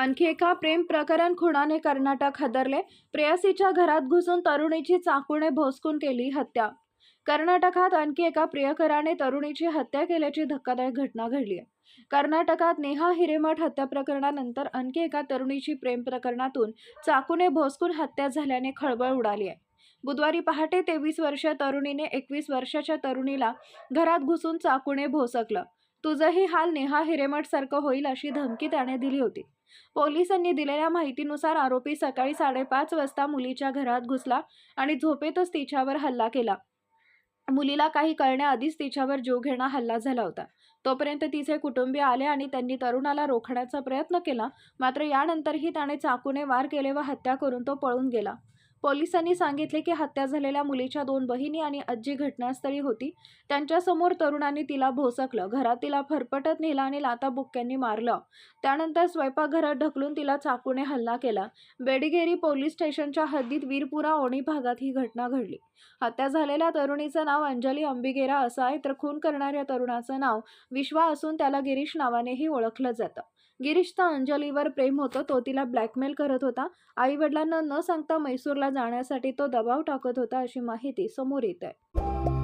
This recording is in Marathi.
आणखी एका प्रेम प्रकरण खुणाने कर्नाटक हदरले. प्रेयसीच्या घरात घुसून तरुणीची चाकूने भोसकून केली हत्या. कर्नाटकात आणखी एका प्रियकराने तरुणीची हत्या केल्याची धक्कादायक घटना घडली. आहे कर्नाटकात नेहा हिरेमठ हत्या प्रकरणानंतर आणखी एका तरुणीची प्रेम प्रकरणातून चाकूने भोसकून हत्या झाल्याने खळबळ उडाली आहे. बुधवारी पहाटे तेवीस वर्षीय तरुणीने एकवीस वर्षाच्या तरुणीला घरात घुसून चाकूने भोसकलं. तुझंही हाल नेहा हिरेमठसारखं होईल अशी धमकी त्याने दिली होती. पोलिसांनी दिलेल्या माहितीनुसार आरोपी सकाळी साडेपाच वाजता मुलीच्या घरात घुसला आणि झोपेतच तिच्यावर हल्ला केला. मुलीला काही कळण्याआधीच तिच्यावर जीव घेणा हल्ला झाला होता. तोपर्यंत तिचे कुटुंबीय आले आणि त्यांनी तरुणाला रोखण्याचा प्रयत्न केला मात्र यानंतरही त्याने चाकूने वार केले व हत्या करून तो पळून गेला. पोलिसांनी सांगितले की हत्या झालेल्या मुलीच्या दोन बहिणी आणि आजी घटनास्थळी होती. त्यांच्यासमोर तरुणांनी तिला भोसकलं. घरात तिला फरफटत नेलं आणि लाताबुक्क्यांनी मारलं. त्यानंतर स्वयंपाकघरात ढकलून तिला चाकूने हल्ला केला. बेडगेरी पोलीस स्टेशनच्या हद्दीत वीरपुरा ओणी भागात ही घटना घडली. हत्या झालेल्या तरुणीचं नाव अंजली अंबिगेरा असं आहे तर खून करणाऱ्या तरुणाचं नाव विश्वा असून त्याला गिरीश नावानेही ओळखलं जातं. गिरीशचं अंजलीवर प्रेम होतं तो तिला ब्लॅकमेल करत होता. आई वडिलांना न सांगता मैसूरला जाण्यासाठी तो दबाव टाकत होता अशी माहिती समोर येत आहे.